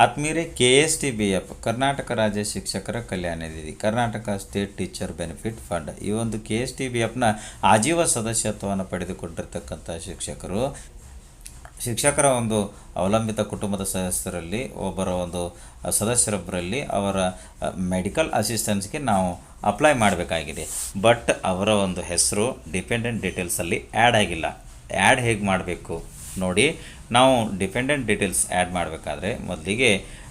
ಆತ್ಮೀಯರೇ, K S T B F, Karnataka ರಾಜ್ಯ ಶಿಕ್ಷಕರ ಕಲ್ಯಾಣ ನಿಧಿ, Karnataka state teacher benefit fund. ಈ ಒಂದು ಕೆ ಎಸ್ ಟಿ ಬಿ ಎಫ್ನ ಆಜೀವ ಸದಸ್ಯತ್ವವನ್ನು ಪಡೆದುಕೊಂಡಿರ್ತಕ್ಕಂಥ ಶಿಕ್ಷಕರು, ಶಿಕ್ಷಕರ ಒಂದು ಅವಲಂಬಿತ ಕುಟುಂಬದ ಸದಸ್ಯರಲ್ಲಿ, ಒಬ್ಬರ ಒಂದು ಸದಸ್ಯರೊಬ್ಬರಲ್ಲಿ ಅವರ ಮೆಡಿಕಲ್ ಅಸಿಸ್ಟೆನ್ಸ್ಗೆ ನಾವು ಅಪ್ಲೈ ಮಾಡಬೇಕಾಗಿದೆ. ಬಟ್ ಅವರ ಒಂದು ಹೆಸರು, ಡಿಪೆಂಡೆಂಟ್ ಡೀಟೇಲ್ಸಲ್ಲಿ ಆ್ಯಡ್ ಆಗಿಲ್ಲ. ಆ್ಯಡ್ ಹೇಗೆ ಮಾಡಬೇಕು ನೋಡಿ ನಾವು ಡಿಪೆಂಡೆಂಟ್ ಡೀಟೇಲ್ಸ್ ಆ್ಯಡ್ ಮಾಡಬೇಕಾದ್ರೆ ಮೊದಲಿಗೆ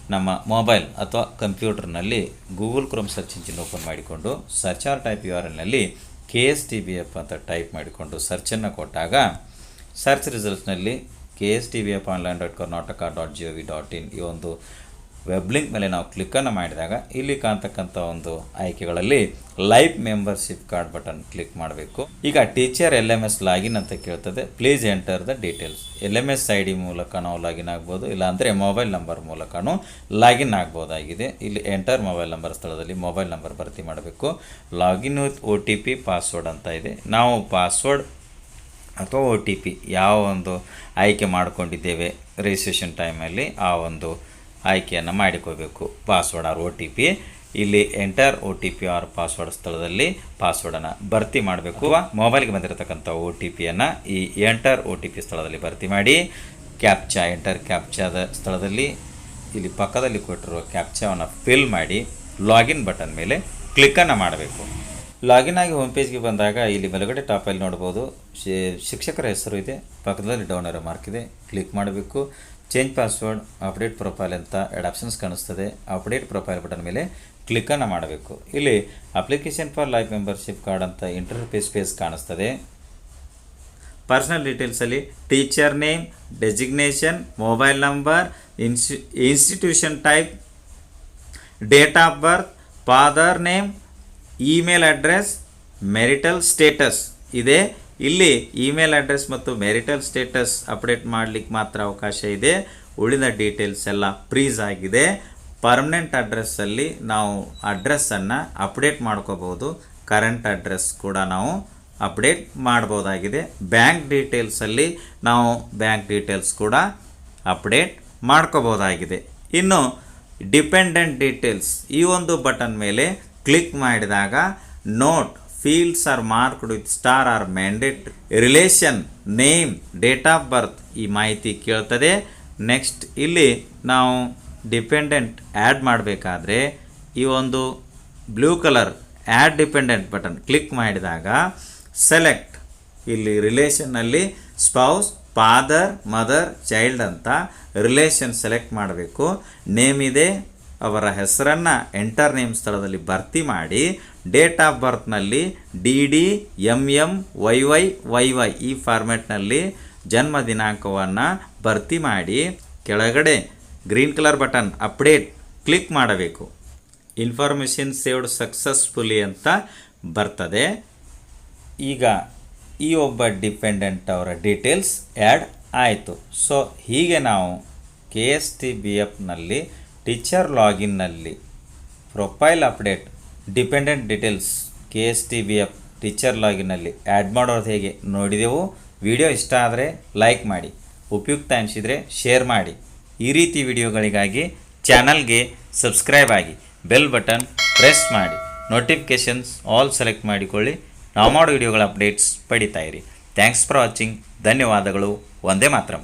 ನಮ್ಮ ಮೊಬೈಲ್ ಅಥವಾ ಕಂಪ್ಯೂಟರ್ನಲ್ಲಿ Google Chrome search engine open ಮಾಡಿಕೊಂಡು search or type U R ಎಲ್ನಲ್ಲಿ K S T B F ಅಂತ ಟೈಪ್ ಮಾಡಿಕೊಂಡು ಸರ್ಚನ್ನು ಕೊಟ್ಟಾಗ search ರಿಸಲ್ಟ್ಸ್ನಲ್ಲಿ K S T B F online dot Karnataka dot G O V dot in ಈ ಒಂದು web link ಮೇಲೆ ನಾವು ಕ್ಲಿಕ್ಕನ್ನು ಮಾಡಿದಾಗ ಇಲ್ಲಿ ಕಾಣ್ತಕ್ಕಂಥ ಒಂದು ಆಯ್ಕೆಗಳಲ್ಲಿ life membership card button click ಮಾಡಬೇಕು. ಈಗ teacher L M S login ಅಂತ ಕೇಳ್ತದೆ. Please enter the details L M S I D ಮೂಲಕ ನಾವು ಲಾಗಿನ್ ಆಗ್ಬೋದು. ಇಲ್ಲಾಂದರೆ ಮೊಬೈಲ್ ನಂಬರ್ ಮೂಲಕನೂ ಲಾಗಿನ್ ಆಗ್ಬೋದಾಗಿದೆ. ಇಲ್ಲಿ ಎಂಟರ್ ಮೊಬೈಲ್ ನಂಬರ್ ಸ್ಥಳದಲ್ಲಿ ಮೊಬೈಲ್ ನಂಬರ್ ಭರ್ತಿ ಮಾಡಬೇಕು. Login with O T P password ಅಂತ ಇದೆ. ನಾವು ಪಾಸ್ವರ್ಡ್ ಅಥವಾ ಒ ಟಿ ಪಿ ಯಾವ ಒಂದು ಆಯ್ಕೆ ಮಾಡಿಕೊಂಡಿದ್ದೇವೆ ರಿಜಿಸ್ಟ್ರೇಷನ್ ಟೈಮಲ್ಲಿ ಆ ಒಂದು ಆಯ್ಕೆಯನ್ನು ಮಾಡಿಕೋಬೇಕು password or O T P ಇಲ್ಲಿ enter O T P or password ಸ್ಥಳದಲ್ಲಿ ಪಾಸ್ವರ್ಡನ್ನು ಭರ್ತಿ ಮಾಡಬೇಕು. ಮೊಬೈಲ್ಗೆ ಬಂದಿರತಕ್ಕಂಥ ಒ ಟಿ ಪಿಯನ್ನು ಈ ಎಂಟರ್ ಒ ಟಿ ಪಿ ಸ್ಥಳದಲ್ಲಿ ಭರ್ತಿ ಮಾಡಿ ಕ್ಯಾಪ್ಚಾ ಎಂಟರ್ ಕ್ಯಾಪ್ಚಾದ ಸ್ಥಳದಲ್ಲಿ ಇಲ್ಲಿ ಪಕ್ಕದಲ್ಲಿ ಕೊಟ್ಟಿರುವ ಕ್ಯಾಪ್ಚಾವನ್ನು ಫಿಲ್ ಮಾಡಿ ಲಾಗಿನ್ ಬಟನ್ ಮೇಲೆ ಕ್ಲಿಕ್ಕನ್ನು ಮಾಡಬೇಕು. ಲಾಗಿನ್ ಆಗಿ ಹೋಮ್ ಪೇಜ್ಗೆ ಬಂದಾಗ ಇಲ್ಲಿ ಬಲಗಡೆ ಟಾಪಲ್ಲಿ ನೋಡ್ಬೋದು. ಶಿ- ಶಿಕ್ಷಕರ ಹೆಸರು ಇದೆ. ಪಕ್ಕದಲ್ಲಿ ಡೌನ್ ಇರೋ ಮಾರ್ಕ್ ಇದೆ. ಕ್ಲಿಕ್ ಮಾಡಬೇಕು. ಚೇಂಜ್ ಪಾಸ್ವರ್ಡ್ ಅಪ್ಡೇಟ್ ಪ್ರೊಫೈಲ್ ಅಂತ ಎರಡು ಆಪ್ಷನ್ಸ್ ಕಾಣಿಸ್ತದೆ. ಅಪ್ಡೇಟ್ ಪ್ರೊಫೈಲ್ ಬಟನ್ ಮೇಲೆ ಕ್ಲಿಕ್ಕನ್ನು ಮಾಡಬೇಕು. ಇಲ್ಲಿ application for life membership card ಅಂತ ಇಂಟರ್ಫೇಸ್ ಪೇಸ್ ಕಾಣಿಸ್ತದೆ. Personal ಡೀಟೇಲ್ಸಲ್ಲಿ teacher name designation mobile number insti institution type date of birth father name email address marital status ಇದೆ ಇಲ್ಲಿ ಇಮೇಲ್ ಅಡ್ರೆಸ್ ಮತ್ತು ಮೆರಿಟಲ್ ಸ್ಟೇಟಸ್ ಅಪ್ಡೇಟ್ ಮಾಡಲಿಕ್ಕೆ ಮಾತ್ರ ಅವಕಾಶ ಇದೆ. ಉಳಿದ ಡೀಟೇಲ್ಸ್ ಎಲ್ಲ ಫ್ರೀಸ್ ಆಗಿದೆ. ಪರ್ಮನೆಂಟ್ ಅಡ್ರೆಸ್ಸಲ್ಲಿ ನಾವು ಅಡ್ರೆಸ್ಸನ್ನು ಅಪ್ಡೇಟ್ ಮಾಡ್ಕೋಬೋದು ಕರೆಂಟ್ ಅಡ್ರೆಸ್ ಕೂಡ ನಾವು ಅಪ್ಡೇಟ್ ಮಾಡ್ಬೋದಾಗಿದೆ. ಬ್ಯಾಂಕ್ ಡೀಟೇಲ್ಸಲ್ಲಿ ನಾವು ಬ್ಯಾಂಕ್ ಡೀಟೇಲ್ಸ್ ಕೂಡ ಅಪ್ಡೇಟ್ ಮಾಡ್ಕೋಬೋದಾಗಿದೆ ಇನ್ನು ಡಿಪೆಂಡೆಂಟ್ ಡೀಟೇಲ್ಸ್ ಈ ಒಂದು ಬಟನ್ ಮೇಲೆ ಕ್ಲಿಕ್ ಮಾಡಿದಾಗ note fields are marked with star are mandate relation name date of birth ಈ ಮಾಹಿತಿ ಕೇಳ್ತದೆ. ನೆಕ್ಸ್ಟ್ ಇಲ್ಲಿ ನಾವು ಡಿಪೆಂಡೆಂಟ್ ಆ್ಯಡ್ ಮಾಡಬೇಕಾದ್ರೆ ಈ ಒಂದು blue colour add dependent button click ಮಾಡಿದಾಗ ಸೆಲೆಕ್ಟ್ ಇಲ್ಲಿ ರಿಲೇಷನ್ನಲ್ಲಿ ಸ್ಪೌಸ್ ಫಾದರ್ ಮದರ್ ಚೈಲ್ಡ್ ಅಂತ ರಿಲೇಷನ್ ಸೆಲೆಕ್ಟ್ ಮಾಡಬೇಕು. ನೇಮ್ ಇದೆ, ಅವರ ಹೆಸರನ್ನು ಎಂಟರ್ ನೇಮ್ ಸ್ಥಳದಲ್ಲಿ ಭರ್ತಿ ಮಾಡಿ date of ಬರ್ತ್ನಲ್ಲಿ D D M M Y Y Y Y ಈ ಫಾರ್ಮ್ಯಾಟ್ನಲ್ಲಿ ಜನ್ಮ ದಿನಾಂಕವನ್ನು ಭರ್ತಿ ಮಾಡಿ ಕೆಳಗಡೆ green colour button update click ಮಾಡಬೇಕು. ಇನ್ಫಾರ್ಮೇಷನ್ ಸೇವ್ಡ್ ಸಕ್ಸಸ್ಫುಲಿ ಅಂತ ಬರ್ತದೆ. ಈಗ ಈ ಒಬ್ಬ ಡಿಪೆಂಡೆಂಟ್ ಅವರ ಡೀಟೇಲ್ಸ್ ಆ್ಯಡ್ ಆಯಿತು. ಸೊ ಹೀಗೆ ನಾವು ಕೆ ಎಸ್ ಟಿ ಬಿ ಎಫ್ನಲ್ಲಿ teacher ಲಾಗಿನ್ನಲ್ಲಿ profile update dependent details K S T B F teacher ಲಾಗಿನಲ್ಲಿ add ಮಾಡೋದು ಹೇಗೆ ನೋಡಿದೆವು ವಿಡಿಯೋ ಇಷ್ಟ ಆದರೆ ಲೈಕ್ ಮಾಡಿ, ಉಪಯುಕ್ತ ಅನಿಸಿದರೆ ಶೇರ್ ಮಾಡಿ. ಈ ರೀತಿ ವಿಡಿಯೋಗಳಿಗಾಗಿ ಚಾನಲ್ಗೆ ಸಬ್ಸ್ಕ್ರೈಬ್ ಆಗಿ, ಬೆಲ್ ಬಟನ್ ಪ್ರೆಸ್ ಮಾಡಿ, ನೋಟಿಫಿಕೇಷನ್ಸ್ ಆಲ್ ಸೆಲೆಕ್ಟ್ ಮಾಡಿಕೊಳ್ಳಿ. ನಾವು ಮಾಡೋ ವಿಡಿಯೋಗಳ ಅಪ್ಡೇಟ್ಸ್ ಪಡಿತಾ ಇರಿ. Thanks for watching. ಧನ್ಯವಾದಗಳು. ಒಂದೇ ಮಾತ್ರ.